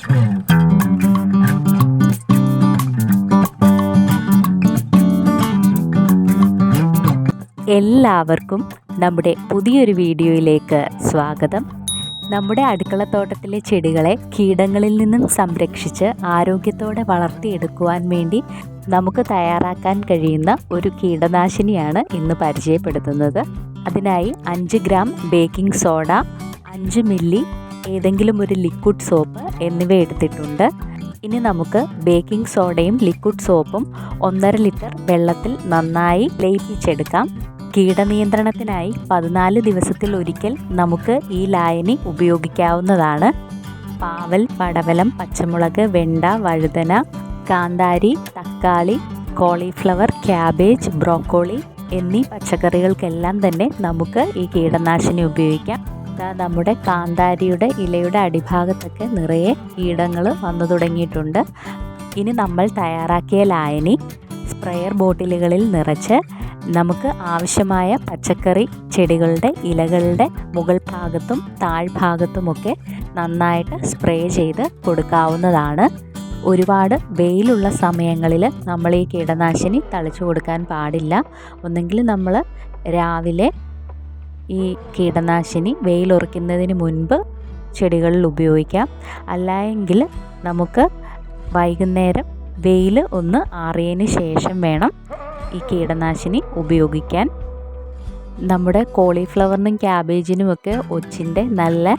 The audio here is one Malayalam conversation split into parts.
എല്ലാവർക്കും നമ്മുടെ പുതിയൊരു വീഡിയോയിലേക്ക് സ്വാഗതം. നമ്മുടെ അടുക്കളത്തോട്ടത്തിലെ ചെടികളെ കീടങ്ങളിൽ നിന്നും സംരക്ഷിച്ച് ആരോഗ്യത്തോടെ വളർത്തിയെടുക്കുവാൻ വേണ്ടി നമുക്ക് തയ്യാറാക്കാൻ കഴിയുന്ന ഒരു കീടനാശിനിയാണ് ഇന്ന് പരിചയപ്പെടുത്തുന്നത്. അതിനായി അഞ്ച് ഗ്രാം ബേക്കിംഗ് സോഡ അഞ്ച് മില്ലി ഏതെങ്കിലും ഒരു ലിക്വിഡ് സോപ്പ് എന്നിവ എടുത്തിട്ടുണ്ട്. ഇനി നമുക്ക് ബേക്കിംഗ് സോഡയും ലിക്വിഡ് സോപ്പും ഒന്നര ലിറ്റർ വെള്ളത്തിൽ നന്നായി ലയിപ്പിച്ചെടുക്കാം. കീടനിയന്ത്രണത്തിനായി പതിനാല് ദിവസത്തിൽ ഒരിക്കൽ നമുക്ക് ഈ ലായനി ഉപയോഗിക്കാവുന്നതാണ്. പാവൽ പടവലം പച്ചമുളക് വെണ്ട വഴുതന കാന്താരി തക്കാളി കോളിഫ്ലവർ ക്യാബേജ് ബ്രോക്കോളി എന്നീ പച്ചക്കറികൾക്കെല്ലാം തന്നെ നമുക്ക് ഈ കീടനാശിനി ഉപയോഗിക്കാം. നമ്മുടെ കാന്താരിയുടെ ഇലയുടെ അടിഭാഗത്തൊക്കെ നിറയെ കീടങ്ങൾ വന്നു തുടങ്ങിയിട്ടുണ്ട്. ഇനി നമ്മൾ തയ്യാറാക്കിയ ലായനി സ്പ്രെയർ ബോട്ടിലുകളിൽ നിറച്ച് നമുക്ക് ആവശ്യമായ പച്ചക്കറി ചെടികളുടെ ഇലകളുടെ മുകൾ ഭാഗത്തും താഴ്ഭാഗത്തുമൊക്കെ നന്നായിട്ട് സ്പ്രേ ചെയ്ത് കൊടുക്കാവുന്നതാണ്. ഒരുപാട് വെയിലുള്ള സമയങ്ങളിൽ നമ്മൾ ഈ കീടനാശിനി തളിച്ചു കൊടുക്കാൻ പാടില്ല. ഒന്നെങ്കിൽ നമ്മൾ രാവിലെ ഈ കീടനാശിനി വെയിലുറയ്ക്കുന്നതിന് മുൻപ് ചെടികളിൽ ഉപയോഗിക്കാം. അല്ലായെങ്കിൽ നമുക്ക് വൈകുന്നേരം വെയിൽ ഒന്ന് ആറിയതിന് ശേഷം വേണം ഈ കീടനാശിനി ഉപയോഗിക്കാൻ. നമ്മുടെ കോളിഫ്ലവറിനും ക്യാബേജിനുമൊക്കെ ഒച്ചിന്റെ നല്ല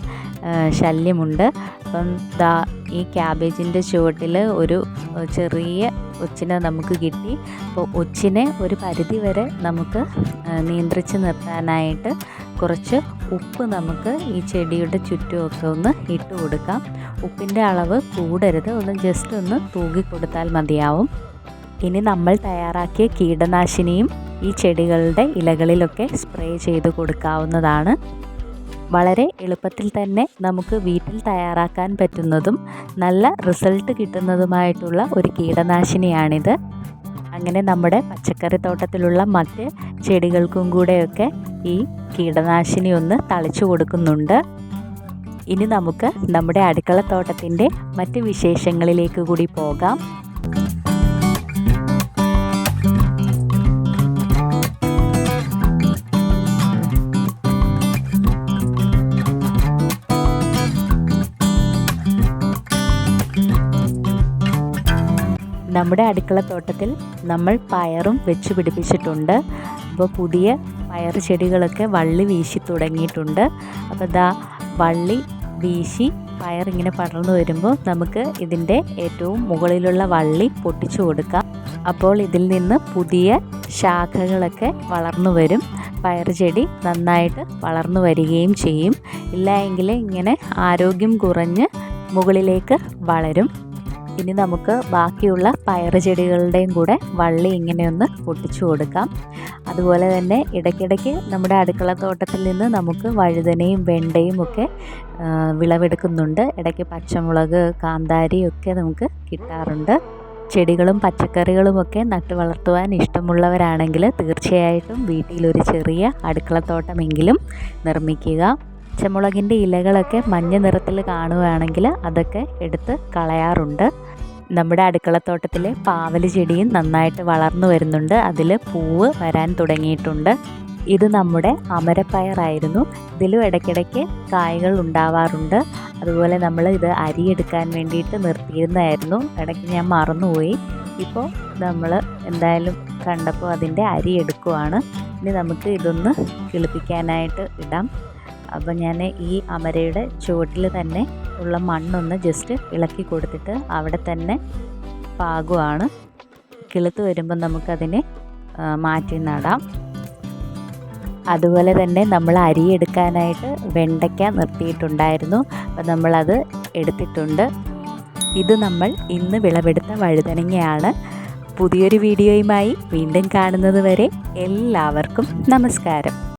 ശല്യമുണ്ട്. അപ്പം ദാ ഈ ക്യാബേജിന്റെ ചുവട്ടിൽ ഒരു ചെറിയ ഒച്ചിനെ നമുക്ക് കിട്ടി. അപ്പോൾ ഒച്ചിനെ ഒരു പരിധി വരെ നമുക്ക് നിയന്ത്രിച്ച് നിർത്താനായിട്ട് കുറച്ച് ഉപ്പ് നമുക്ക് ഈ ചെടിയുടെ ചുറ്റുമൊക്കെ ഒന്ന് ഇട്ട് കൊടുക്കാം. ഉപ്പിന്റെ അളവ് കൂടരുത്. ഒന്ന് ജസ്റ്റ് ഒന്ന് തൂകി കൊടുത്താൽ മതിയാവും. ഇനി നമ്മൾ തയ്യാറാക്കിയ കീടനാശിനിയും ഈ ചെടികളുടെ ഇലകളിലൊക്കെ സ്പ്രേ ചെയ്ത് കൊടുക്കാവുന്നതാണ്. വളരെ എളുപ്പത്തിൽ തന്നെ നമുക്ക് വീട്ടിൽ തയ്യാറാക്കാൻ പറ്റുന്നതും നല്ല റിസൾട്ട് കിട്ടുന്നതുമായിട്ടുള്ള ഒരു കീടനാശിനിയാണിത്. അങ്ങനെ നമ്മുടെ പച്ചക്കറി തോട്ടത്തിലുള്ള മറ്റ് ചെടികൾക്കും കൂടെയൊക്കെ ഈ കീടനാശിനി ഒന്ന് തളിച്ചു കൊടുക്കുന്നുണ്ട്. ഇനി നമുക്ക് നമ്മുടെ അടുക്കളത്തോട്ടത്തിന്റെ മറ്റ് വിശേഷങ്ങളിലേക്ക് കൂടി പോകാം. നമ്മുടെ അടുക്കളത്തോട്ടത്തിൽ നമ്മൾ പയറും വെച്ച് പിടിപ്പിച്ചിട്ടുണ്ട്. അപ്പോൾ പുതിയ പയർ ചെടികളൊക്കെ വള്ളി വീശി തുടങ്ങിയിട്ടുണ്ട്. അപ്പോൾ ദാ വള്ളി വീശി പയറിങ്ങനെ പടർന്നു വരുമ്പോൾ നമുക്ക് ഇതിന്റെ ഏറ്റവും മുകളിലുള്ള വള്ളി പൊട്ടിച്ചു കൊടുക്കാം. അപ്പോൾ ഇതിൽ നിന്ന് പുതിയ ശാഖകളൊക്കെ വളർന്നു വരും. പയർ ചെടി നന്നായിട്ട് വളർന്നു വരികയും ചെയ്യും. ഇല്ല എങ്കിൽ ഇങ്ങനെ ആരോഗ്യം കുറഞ്ഞ് മുകളിലേക്ക് വളരും. ഇനി നമുക്ക് ബാക്കിയുള്ള പയർ ചെടികളുടെയും കൂടെ വള്ളി ഇങ്ങനെയൊന്ന് പൊട്ടിച്ചു കൊടുക്കാം. അതുപോലെ തന്നെ ഇടയ്ക്കിടയ്ക്ക് നമ്മുടെ അടുക്കളത്തോട്ടത്തിൽ നിന്ന് നമുക്ക് വഴുതനയും വെണ്ടയും ഒക്കെ വിളവെടുക്കുന്നുണ്ട്. ഇടയ്ക്ക് പച്ചമുളക് കാന്താരി ഒക്കെ നമുക്ക് കിട്ടാറുണ്ട്. ചെടികളും പച്ചക്കറികളുമൊക്കെ നട്ടു വളർത്തുവാൻ ഇഷ്ടമുള്ളവരാണെങ്കിൽ തീർച്ചയായിട്ടും വീട്ടിലൊരു ചെറിയ അടുക്കളത്തോട്ടമെങ്കിലും നിർമ്മിക്കുക. പച്ചമുളകിന്റെ ഇലകളൊക്കെ മഞ്ഞ നിറത്തിൽ കാണുകയാണെങ്കിൽ അതൊക്കെ എടുത്ത് കളയാറുണ്ട്. നമ്മുടെ അടുക്കളത്തോട്ടത്തിലെ പാവൽ ചെടിയും നന്നായിട്ട് വളർന്നു വരുന്നുണ്ട്. അതിൽ പൂവ് വരാൻ തുടങ്ങിയിട്ടുണ്ട്. ഇത് നമ്മുടെ അമരപ്പയറായിരുന്നു. ഇതിലും ഇടയ്ക്കിടയ്ക്ക് കായ്കൾ ഉണ്ടാവാറുണ്ട്. അതുപോലെ നമ്മൾ ഇത് അരി എടുക്കാൻ വേണ്ടിയിട്ട് നിർത്തിയിരുന്നായിരുന്നു. ഇടയ്ക്ക് ഞാൻ മറന്നുപോയി. ഇപ്പോൾ നമ്മൾ എന്തായാലും കണ്ടപ്പോൾ അതിന്റെ അരി എടുക്കുവാണ്. ഇനി നമുക്ക് ഇതൊന്ന് കിളിപ്പിക്കാനായിട്ട് ഇടാം. അപ്പോൾ ഞാൻ ഈ അമരയുടെ ചുവട്ടിൽ തന്നെ ഉള്ള മണ്ണൊന്ന് ജസ്റ്റ് ഇളക്കി കൊടുത്തിട്ട് അവിടെ തന്നെ പാകുവാണ്. കിളുത്ത് വരുമ്പോൾ നമുക്കതിനെ മാറ്റി നടാം. അതുപോലെ തന്നെ നമ്മൾ അരി എടുക്കാനായിട്ട് വെണ്ടയ്ക്ക നിർത്തിയിട്ടുണ്ടായിരുന്നു. അപ്പം നമ്മളത് എടുത്തിട്ടുണ്ട്. ഇത് നമ്മൾ ഇന്ന് വിളവെടുത്ത വഴുതനങ്ങയാണ്. പുതിയൊരു വീഡിയോയുമായി വീണ്ടും കാണുന്നത് വരെ എല്ലാവർക്കും നമസ്കാരം.